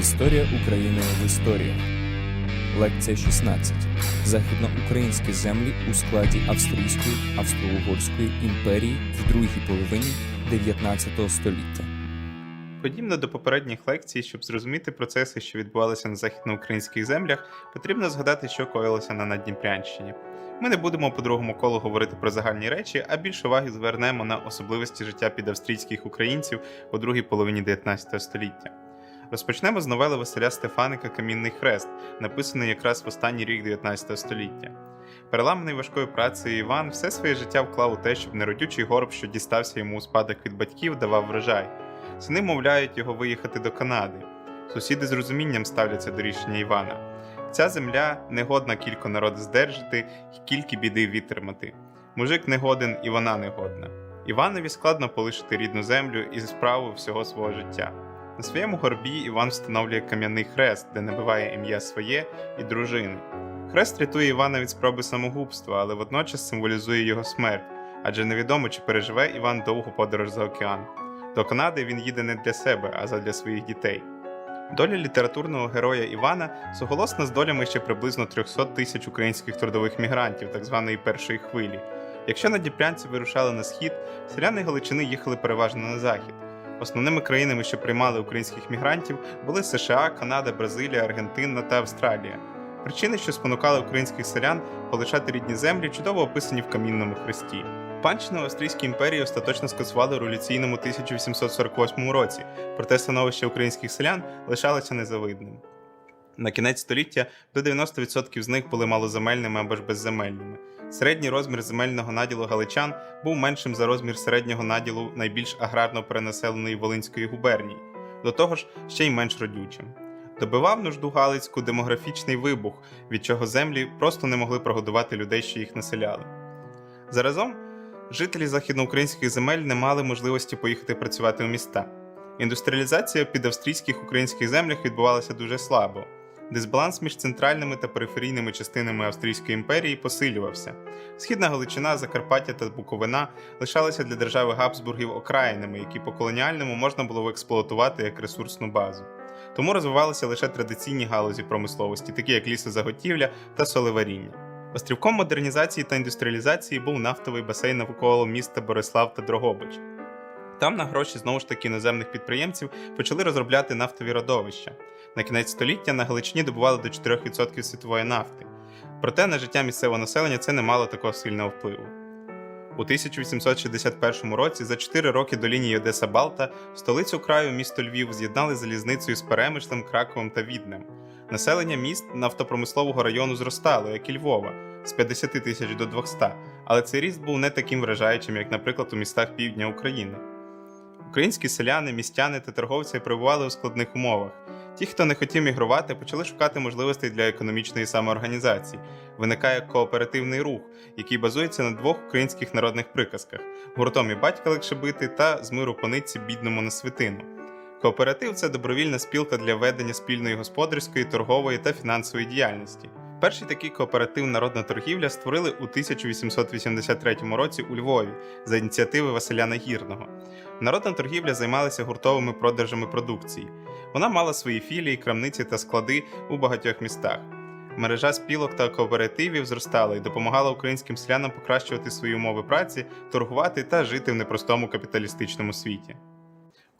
Історія України в історіях. Лекція 16. Західноукраїнські землі у складі Австрійської Австро-Угорської імперії в другій половині 19 століття. Подібно до попередніх лекцій, щоб зрозуміти процеси, що відбувалися на західноукраїнських землях, потрібно згадати, що коїлося на Надніпрянщині. Ми не будемо по другому колу говорити про загальні речі, а більше уваги звернемо на особливості життя підавстрійських українців у другій половині 19 століття. Розпочнемо з новели Василя Стефаника Камінний хрест, написаний якраз в останній рік 19 століття. Переламаний важкою працею Іван все своє життя вклав у те, щоб неродючий горб, що дістався йому у спадок від батьків, давав врожай. Сини мовляють його виїхати до Канади. Сусіди з розумінням ставляться до рішення Івана. Ця земля негодна кілько народи здержати й кільки біди витримати. Мужик негоден і вона негодна. Іванові складно полишити рідну землю і справу всього свого життя. На своєму горбі Іван встановлює кам'яний хрест, де набиває ім'я своє і дружини. Хрест рятує Івана від спроби самогубства, але водночас символізує його смерть, адже невідомо, чи переживе Іван довгу подорож за океан. До Канади він їде не для себе, а задля своїх дітей. Доля літературного героя Івана суголосна з долями ще приблизно 300 тисяч українських трудових мігрантів, так званої першої хвилі. Якщо надніпрянці вирушали на схід, селяни Галичини їхали переважно на захід. Основними країнами, що приймали українських мігрантів, були США, Канада, Бразилія, Аргентина та Австралія. Причини, що спонукали українських селян полишати рідні землі, чудово описані в камінному хресті. Панщину Австрійській імперії остаточно скасували у революційному 1848 році, проте становище українських селян лишалося незавидним. На кінець століття до 90% з них були малоземельними або ж безземельними. Середній розмір земельного наділу галичан був меншим за розмір середнього наділу найбільш аграрно перенаселеної Волинської губернії, до того ж ще й менш родючим. Добивав нужду Галицьку демографічний вибух, від чого землі просто не могли прогодувати людей, що їх населяли. Заразом жителі західноукраїнських земель не мали можливості поїхати працювати у міста. Індустріалізація під австрійських українських землях відбувалася дуже слабо. Дисбаланс між центральними та периферійними частинами Австрійської імперії посилювався. Східна Галичина, Закарпаття та Буковина лишалися для держави Габсбургів окраїнами, які по колоніальному можна було експлуатувати як ресурсну базу. Тому розвивалися лише традиційні галузі промисловості, такі як лісозаготівля та солеваріння. Острівком модернізації та індустріалізації був нафтовий басейн навколо міста Борислав та Дрогобич. Там на гроші знову ж таки іноземних підприємців почали розробляти нафтові родовища. На кінець століття на Галичині добували до 4% світової нафти. Проте на життя місцевого населення це не мало такого сильного впливу. У 1861 році, за 4 роки до лінії Одеса Балта, столицю краю місто Львів з'єднали залізницею з Перемишлем, Краковом та Віднем. Населення міст нафтопромислового району зростало, як і Львова, з 50 тисяч до 200, але цей ріст був не таким вражаючим, як, наприклад, у містах півдня України. Українські селяни, містяни та торговці перебували у складних умовах. Ті, хто не хотів мігрувати, почали шукати можливостей для економічної самоорганізації. Виникає кооперативний рух, який базується на двох українських народних приказках: гуртом і батька легше бити та з миру пониці бідному на свитину. Кооператив це добровільна спілка для ведення спільної господарської, торгової та фінансової діяльності. Перший такий кооператив Народна торгівля створили у 1883 році у Львові за ініціативи Василя Нагірного. Народна торгівля займалася гуртовими продажами продукції. Вона мала свої філії, крамниці та склади у багатьох містах. Мережа спілок та кооперативів зростала і допомагала українським селянам покращувати свої умови праці, торгувати та жити в непростому капіталістичному світі.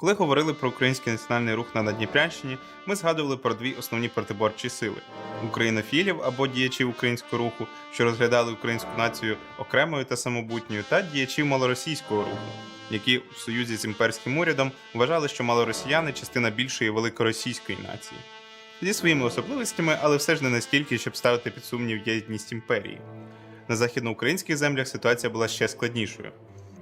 Коли говорили про український національний рух на Надніпрянщині, ми згадували про дві основні протиборчі сили: українофілів або діячів українського руху, що розглядали українську націю окремою та самобутньою, та діячів малоросійського руху, які в союзі з імперським урядом вважали, що малоросіяни частина більшої великоросійської нації. Зі своїми особливостями, але все ж не настільки, щоб ставити під сумнів єдність імперії. На західноукраїнських землях ситуація була ще складнішою.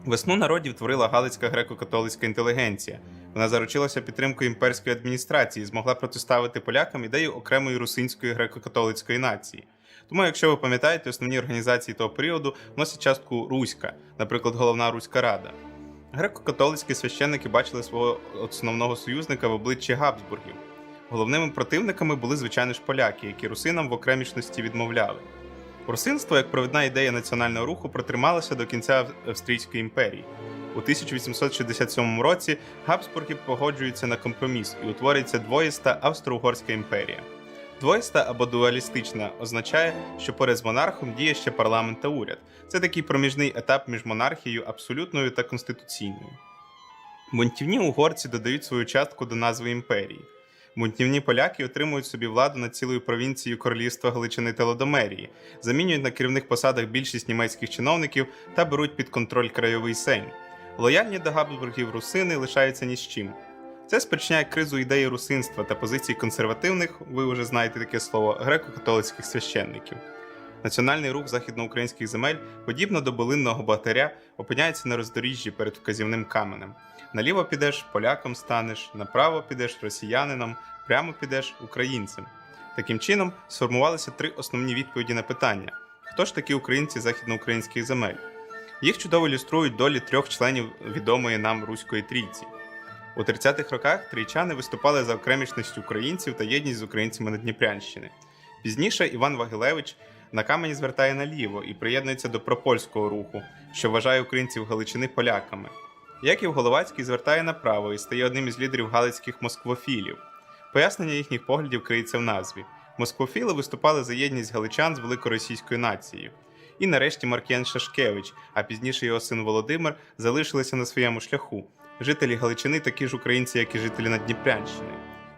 Весну народів творила Галицька греко-католицька інтелігенція. Вона заручилася підтримкою імперської адміністрації і змогла протиставити полякам ідею окремої русинської греко-католицької нації. Тому, якщо ви пам'ятаєте, основні організації того періоду носять частку Руська, наприклад, головна Руська Рада. Греко-католицькі священники бачили свого основного союзника в обличчі Габсбургів. Головними противниками були, звичайно ж, поляки, які русинам в окремішності відмовляли. Русинство, як провідна ідея національного руху, протрималося до кінця Австрійської імперії. У 1867 році Габсбурги погоджуються на компроміс і утворюється двоїста Австро-Угорська імперія. Двоїста або дуалістична означає, що поряд з монархом діє ще парламент та уряд. Це такий проміжний етап між монархією абсолютною та конституційною. Бунтівні угорці додають свою частку до назви імперії. Бунтівні поляки отримують собі владу над цілою провінцією королівства Галичини та Лодомерії, замінюють на керівних посадах більшість німецьких чиновників та беруть під контроль краєвий сейм. Лояльні до Габсбургів русини лишаються ні з чим. Це спричиняє кризу ідеї русинства та позицій консервативних, ви вже знаєте таке слово, греко-католицьких священників. Національний рух західноукраїнських земель, подібно до болинного батаря, опиняється на роздоріжжі перед вказівним каменем. Наліво підеш поляком станеш, направо підеш росіянином, прямо підеш українцем. Таким чином сформувалися три основні відповіді на питання: хто ж такі українці західноукраїнських земель? Їх чудово ілюструють долі трьох членів відомої нам Руської трійці. У 30-х роках трійчани виступали за окремішність українців та єдність з українцями на Дніпрянщини. Пізніше Іван Вагилевич на камені звертає наліво і приєднується до пропольського руху, що вважає українців Галичини поляками. Яків Головацький звертає направо і стає одним із лідерів галицьких москвофілів. Пояснення їхніх поглядів криється в назві. Москвофіли виступали за єдність галичан з великоросійською нацією. І нарешті Маркіян Шашкевич, а пізніше його син Володимир, залишилися на своєму шляху. Жителі Галичини такі ж українці, як і жителі Надніпрянщини.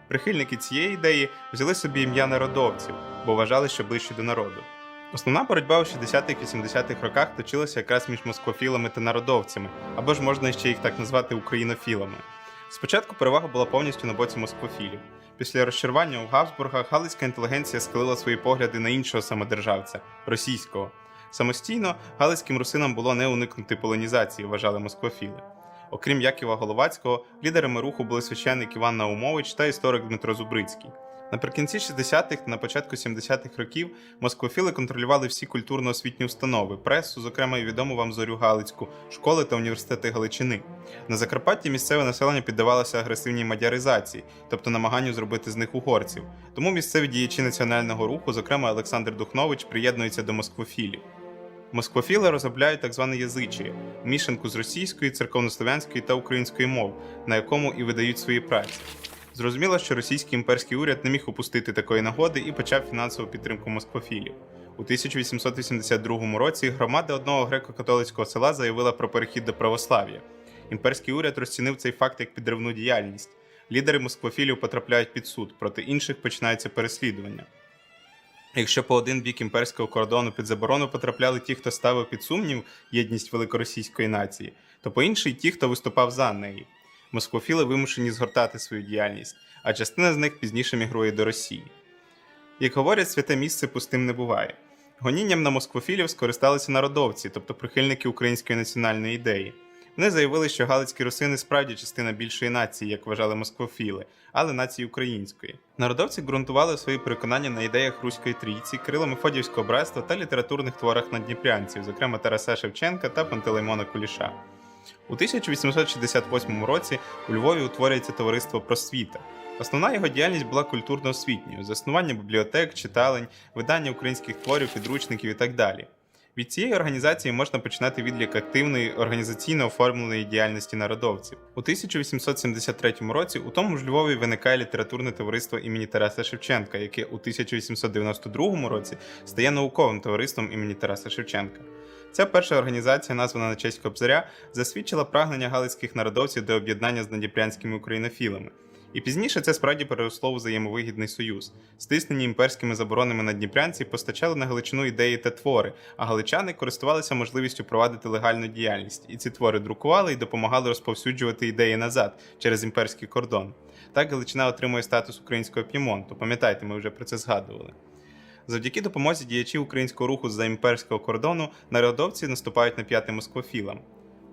Прихильники цієї ідеї взяли собі ім'я народовців, бо вважали, що ближче до народу. Основна боротьба у 60-х-80-х роках точилася якраз між москвофілами та народовцями, або ж можна ще їх так назвати українофілами. Спочатку перевага була повністю на боці москвофілів. Після розчарування у Габсбургах галицька інтелігенція схилила свої погляди на іншого самодержавця російського. Самостійно галицьким русинам було не уникнути полонізації, вважали москвофіли. Окрім Яківа Головацького, лідерами руху були священник Іван Наумович та історик Дмитро Зубрицький. Наприкінці 60-х та на початку 70-х років москвофіли контролювали всі культурно-освітні установи, пресу, зокрема і відому вам зорю Галицьку, школи та університети Галичини. На Закарпатті місцеве населення піддавалося агресивній мадяризації, тобто намаганню зробити з них угорців. Тому місцеві діячі національного руху, зокрема Олександр Духнович, приєднуються до москвофілів. Москвофіли розробляють так зване язичіє – мішанку з російської, церковнослов'янської та української мов, на якому і видають свої праці. Зрозуміло, що російський імперський уряд не міг упустити такої нагоди і почав фінансову підтримку москвофілів. У 1882 році громада одного греко-католицького села заявила про перехід до православ'я. Імперський уряд розцінив цей факт як підривну діяльність. Лідери москвофілів потрапляють під суд, проти інших починається переслідування. Якщо по один бік імперського кордону під заборону потрапляли ті, хто ставив під сумнів єдність великоросійської нації, то по інший ті, хто виступав за неї. Москвофіли вимушені згортати свою діяльність, а частина з них пізніше мігрує до Росії. Як говорять, святе місце пустим не буває. Гонінням на москвофілів скористалися народовці, тобто прихильники української національної ідеї. Вони заявили, що галицькі русини справді частина більшої нації, як вважали москвофіли, але нації української. Народовці ґрунтували свої переконання на ідеях Руської трійці, Кирила Мефодіївського братства та літературних творах надніпрянців, зокрема Тараса Шевченка та Пантелеймона Куліша. У 1868 році у Львові утворюється товариство Просвіта. Основна його діяльність була культурно-освітньою, заснування бібліотек, читалень, видання українських творів, підручників і так далі. Від цієї організації можна починати відлік активної організаційно оформленої діяльності народовців. У 1873 році у тому ж Львові виникає літературне товариство імені Тараса Шевченка, яке у 1892 році стає науковим товариством імені Тараса Шевченка. Ця перша організація, названа на честь Кобзаря, засвідчила прагнення галицьких народовців до об'єднання з надніпрянськими українофілами. І пізніше це справді переросло у взаємовигідний союз. Стиснені імперськими заборонами на Дніпрянці постачали на Галичину ідеї та твори, а галичани користувалися можливістю провадити легальну діяльність, і ці твори друкували і допомагали розповсюджувати ідеї назад через імперський кордон. Так Галичина отримує статус українського п'ємонту. Пам'ятаєте, ми вже про це згадували. Завдяки допомозі діячів українського руху з-за імперського кордону народовці наступають на п'яти москвофілам.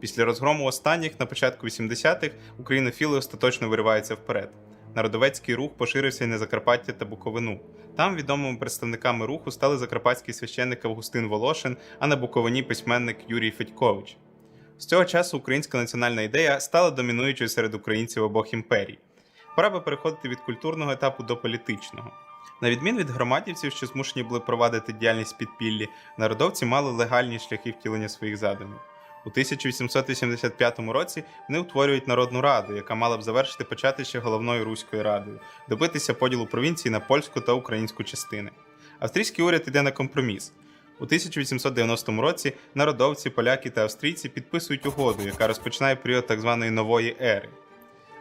Після розгрому останніх на початку 80-х українофіли остаточно вириваються вперед. Народовецький рух поширився і на Закарпаття та Буковину. Там відомими представниками руху стали закарпатський священник Августин Волошин, а на Буковині письменник Юрій Федькович. З цього часу українська національна ідея стала домінуючою серед українців обох імперій. Пора би переходити від культурного етапу до політичного. На відміну від громадівців, що змушені були провадити діяльність підпіллі, народовці мали легальні шляхи втілення своїх задумів. У 1885 році вони утворюють Народну Раду, яка мала б завершити початище головною руською радою, добитися поділу провінції на польську та українську частини. Австрійський уряд іде на компроміс. У 1890 році народовці, поляки та австрійці підписують угоду, яка розпочинає період так званої нової ери.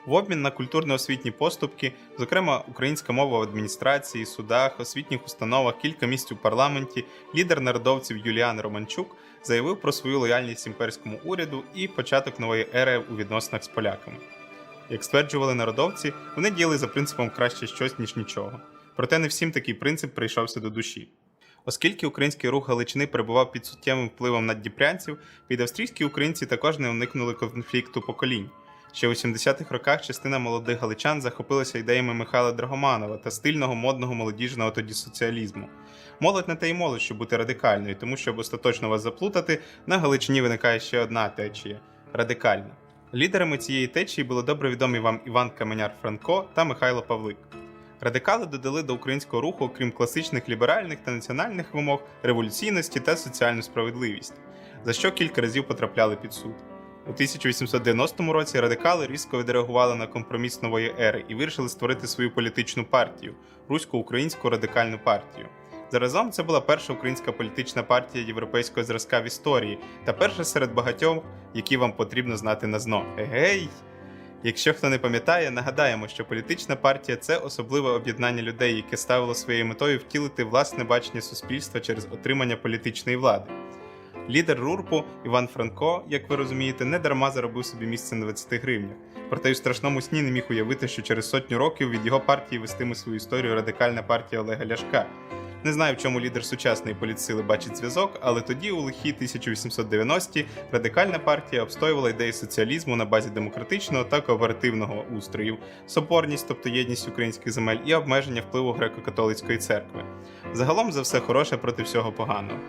В обмін на культурно-освітні поступки, зокрема українська мова в адміністрації, судах, освітніх установах, кілька місць у парламенті, лідер народовців Юліан Романчук заявив про свою лояльність імперському уряду і початок нової ери у відносинах з поляками. Як стверджували народовці, вони діяли за принципом краще щось, ніж нічого. Проте не всім такий принцип прийшовся до душі. Оскільки український рух Галичини перебував під суттєвим впливом наддніпрянців, під австрійські українці також не уникнули конфлікту поколінь. Ще у 70-х роках частина молодих галичан захопилася ідеями Михайла Драгоманова та стильного модного молодіжного тоді соціалізму. Молодь не те й молодь, щоб бути радикальною, тому щоб остаточно вас заплутати, на Галичині виникає ще одна течія радикальна. Лідерами цієї течії були добре відомі вам Іван Каменяр Франко та Михайло Павлик. Радикали додали до українського руху, окрім класичних ліберальних та національних вимог, революційності та соціальну справедливість, за що кілька разів потрапляли під суд. У 1890 році радикали різко відреагували на компроміс нової ери і вирішили створити свою політичну партію русько-українську радикальну партію. Заразом це була перша українська політична партія європейського зразка в історії та перша серед багатьох, які вам потрібно знати на зно. Гей! Якщо хто не пам'ятає, нагадаємо, що політична партія це особливе об'єднання людей, яке ставило своєю метою втілити власне бачення суспільства через отримання політичної влади. Лідер Рурпу Іван Франко, як ви розумієте, не дарма заробив собі місце на 20 гривнях. Проте й у страшному сні не міг уявити, що через сотню років від його партії вестиме свою історію радикальна партія Олега Ляшка. Не знаю, в чому лідер сучасної політсили бачить зв'язок, але тоді, у лихі 1890-ті, радикальна партія обстоювала ідеї соціалізму на базі демократичного та кооперативного устроїв, соборність, тобто єдність українських земель, і обмеження впливу греко-католицької церкви. Загалом за все хороше проти всього поганого.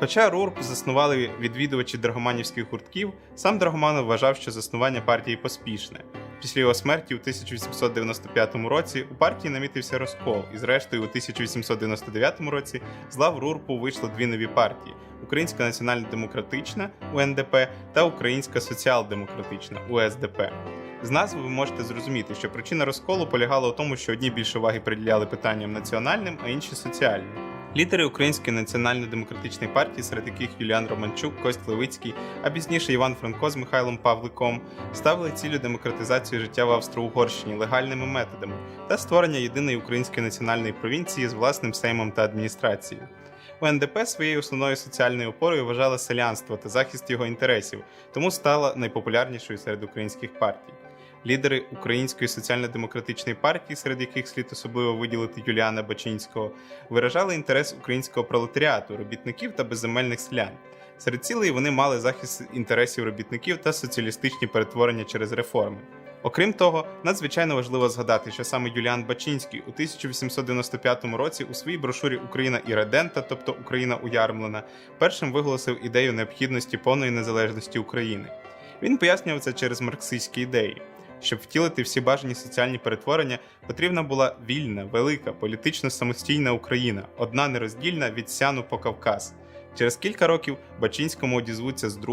Хоча РУРП заснували відвідувачі драгоманівських гуртків, сам Драгоманов вважав, що заснування партії поспішне. Після його смерті у 1895 році у партії намітився розкол, і зрештою у 1899 році з лав РУРПу вийшло дві нові партії: Українська національно-демократична УНДП та Українська соціал-демократична УСДП. З назви ви можете зрозуміти, що причина розколу полягала у тому, що одні більше уваги приділяли питанням національним, а інші соціальним. Лідери Української національно-демократичної партії, серед яких Юліан Романчук, Кость Левицький, а пізніше Іван Франко з Михайлом Павликом, ставили цілю демократизацію життя в Австро-Угорщині легальними методами та створення єдиної української національної провінції з власним сеймом та адміністрацією. УНДП своєю основною соціальною опорою вважала селянство та захист його інтересів, тому стала найпопулярнішою серед українських партій. Лідери Української соціально-демократичної партії, серед яких слід особливо виділити Юліана Бачинського, виражали інтерес українського пролетаріату, робітників та безземельних селян. Серед цілей вони мали захист інтересів робітників та соціалістичні перетворення через реформи. Окрім того, надзвичайно важливо згадати, що саме Юліан Бачинський у 1895 році у своїй брошурі Україна і Редента, тобто Україна уярмлена, першим виголосив ідею необхідності повної незалежності України. Він пояснював це через марксистські ідеї. Щоб втілити всі бажані соціальні перетворення, потрібна була вільна, велика, політично самостійна Україна, одна нероздільна від Сяну по Кавказ. Через кілька років Бачинському одізвуться з